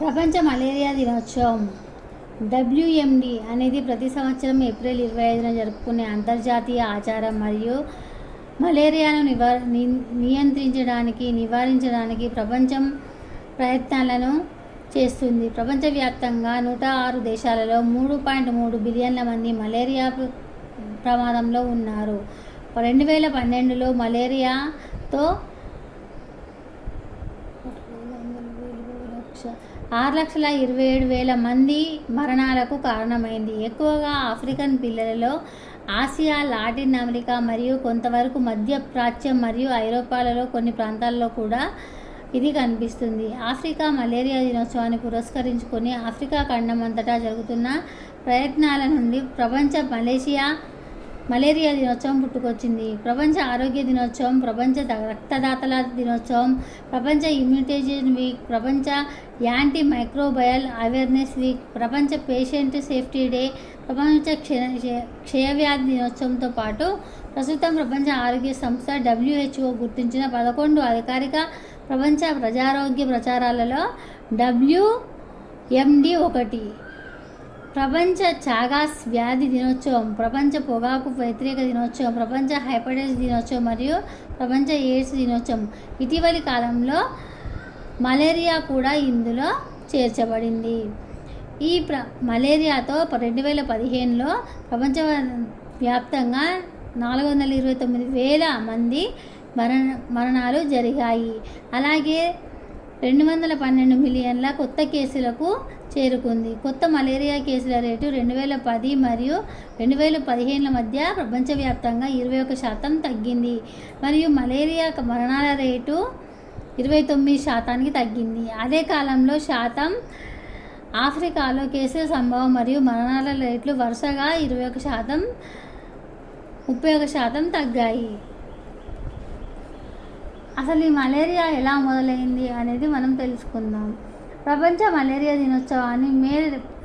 ప్రపంచ మలేరియా దినోత్సవం. డబ్ల్యూఎండి అనేది ప్రతి సంవత్సరం ఏప్రిల్ ఇరవై ఐదున జరుపుకునే అంతర్జాతీయ ఆచారం మరియు మలేరియాను నివార ని- నియంత్రించడానికి నివారించడానికి ప్రపంచం ప్రయత్నాలను చేస్తుంది. ప్రపంచవ్యాప్తంగా నూట ఆరు దేశాలలో మూడు పాయింట్ మూడు బిలియన్ల మంది మలేరియా ప్రమాదంలో ఉన్నారు. రెండు వేల పన్నెండులో మలేరియాతో ఆరు లక్షల ఇరవై ఏడు వేల మంది మరణాలకు కారణమైంది. ఎక్కువగా ఆఫ్రికన్ పిల్లలలో ఆసియా లాటిన్ అమెరికా మరియు కొంతవరకు మధ్య ప్రాచ్యం మరియు ఐరోపాలలో కొన్ని ప్రాంతాల్లో కూడా ఇది కనిపిస్తుంది. ఆఫ్రికా మలేరియా దినోత్సవాన్ని పురస్కరించుకొని ఆఫ్రికా ఖండమంతటా జరుగుతున్న ప్రయత్నాల నుండి ప్రపంచ మలేషియా మలేరియా దినోత్సవం పుట్టుకొచ్చింది. ప్రపంచ ఆరోగ్య దినోత్సవం ప్రపంచ రక్తదాతల దినోత్సవం ప్రపంచ ఇమ్యూనిటైజేషన్ వీక్ ప్రపంచ యాంటీ మైక్రోబయల్ అవేర్నెస్ వీక్ ప్రపంచ పేషెంట్ సేఫ్టీ డే ప్రపంచ క్షయ- క్షయవ్యాధి దినోత్సవంతో పాటు ప్రస్తుతం ప్రపంచ ఆరోగ్య సంస్థ డబ్ల్యూహెచ్ఓ గుర్తించిన పదకొండు అధికారిక ప్రపంచ ప్రజారోగ్య ప్రచారాలలో డబ్ల్యూఎండి ఒకటి. ప్రపంచ చాగాస్ వ్యాధి దినోత్సవం ప్రపంచ పొగాకు వ్యతిరేక దినోత్సవం ప్రపంచ హైపటైటిస్ దినోత్సవం మరియు ప్రపంచ ఎయిడ్స్ దినోత్సవం. ఇటీవలి కాలంలో మలేరియా కూడా ఇందులో చేర్చబడింది. ఈ ప్ర మలేరియాతో రెండు వేల పదిహేనులో ప్రపంచ వ్యాప్తంగా నాలుగు వందల ఇరవై తొమ్మిది వేల మంది మరణ మరణాలు జరిగాయి. అలాగే రెండు వందల పన్నెండు మిలియన్ల కొత్త కేసులకు చేరుకుంది. కొత్త మలేరియా కేసుల రేటు రెండు వేల పది మరియు రెండు వేల పదిహేనుల మధ్య ప్రపంచవ్యాప్తంగా ఇరవై ఒక శాతం తగ్గింది. మరియు మలేరియా మరణాల రేటు ఇరవై తొమ్మిది శాతానికి తగ్గింది. అదే కాలంలో శాతం ఆఫ్రికాలో కేసుల సంభవం మరియు మరణాల రేట్లు వరుసగా ఇరవై ఒక శాతం ముప్పై ఒక శాతం తగ్గాయి. అసలు ఈ మలేరియా ఎలా మొదలైంది అనేది మనం తెలుసుకుందాం. ప్రపంచ మలేరియా దినోత్సవాన్ని మే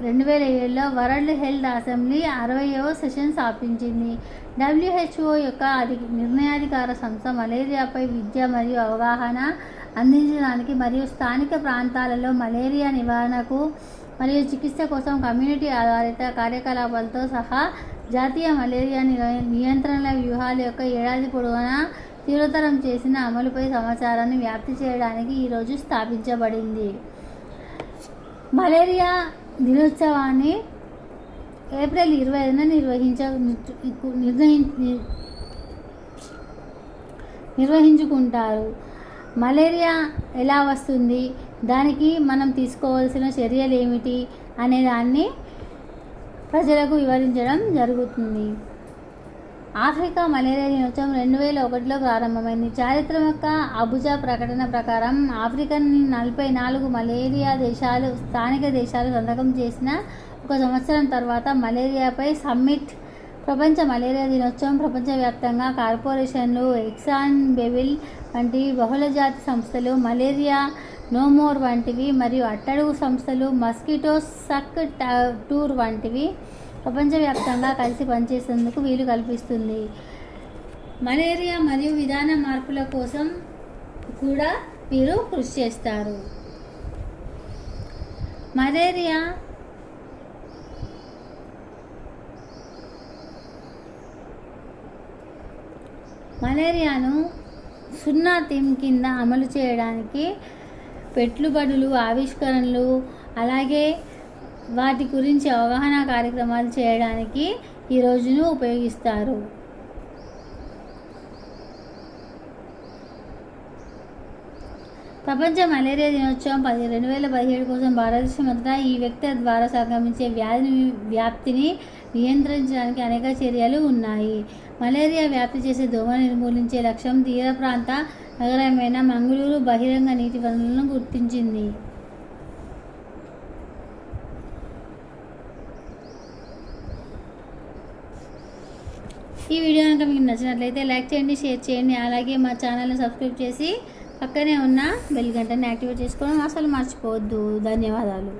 రెండు వేల ఏడులో వరల్డ్ హెల్త్ అసెంబ్లీ అరవయవ సెషన్ స్థాపించింది. డబ్ల్యూహెచ్ఓ యొక్క అధి నిర్ణయాధికార సంస్థ మలేరియాపై విద్య మరియు అవగాహన అందించడానికి మరియు స్థానిక ప్రాంతాలలో మలేరియా నివారణకు మరియు చికిత్స కోసం కమ్యూనిటీ ఆధారిత కార్యకలాపాలతో సహా జాతీయ మలేరియా నిర- నియంత్రణ వ్యూహాల యొక్క ఏడాది పొడవునా తీవ్రతరం చేసిన అమలుపై సమాచారాన్ని వ్యాప్తి చేయడానికి ఈరోజు స్థాపించబడింది. మలేరియా దినోత్సవాన్ని ఏప్రిల్ ఇరవై ఐదున నిర్వహించ నిర్వహి నిర్వహించుకుంటారు. మలేరియా ఎలా వస్తుంది? దానికి మనం తీసుకోవాల్సిన చర్యలు ఏమిటి అనే దాన్ని ప్రజలకు వివరించడం జరుగుతుంది. ఆఫ్రికా మలేరియా దినోత్సవం రెండు వేల ఒకటిలో ప్రారంభమైంది చారిత్రక అబుజా ప్రకటన ప్రకారం ఆఫ్రికన్ నలభై నాలుగు మలేరియా దేశాలు స్థానిక దేశాలు సంతకం చేసిన ఒక సంవత్సరం తర్వాత మలేరియాపై సమ్మిట్ ప్రపంచ మలేరియా దినోత్సవం ప్రపంచవ్యాప్తంగా కార్పొరేషన్లు ఎక్సాన్ బెవిల్ వంటి బహుళజాతి సంస్థలు మలేరియా నోమోర్ వంటివి మరియు అట్టడుగు సంస్థలు మస్కిటో సక్ టూర్ వంటివి ప్రపంచవ్యాప్తంగా కలిసి పనిచేసేందుకు వీలు కల్పిస్తుంది. మలేరియా మరియు విధాన మార్పుల కోసం కూడా వీరు కృషి చేస్తారు. మలేరియా మలేరియాను సున్నా థీమ్ కింద అమలు చేయడానికి పెట్టుబడులు ఆవిష్కరణలు అలాగే వాటి గురించి అవగాహన కార్యక్రమాలు చేయడానికి ఈ రోజును ఉపయోగిస్తారు. ప్రపంచ మలేరియా దినోత్సవం పది రెండు వేల పదిహేడు కోసం భారతదేశం అంతటా ఈ వ్యక్తి ద్వారా సంక్రమించే వ్యాధిని వ్యాప్తిని నియంత్రించడానికి అనేక చర్యలు ఉన్నాయి. మలేరియా వ్యాప్తి చేసే దోమను నిర్మూలించే లక్ష్యం తీర ప్రాంత నగరమైన మంగళూరు బహిరంగ నీటి వనరులను గుర్తించింది. ఈ వీడియో కనుక మీకు నచ్చినట్లయితే లైక్ చేయండి షేర్ చేయండి. అలాగే మా ఛానల్ని సబ్స్క్రైబ్ చేసి పక్కనే ఉన్న బెల్ గంటని యాక్టివేట్ చేసుకోవడం అసలు మర్చిపోవద్దు. ధన్యవాదాలు.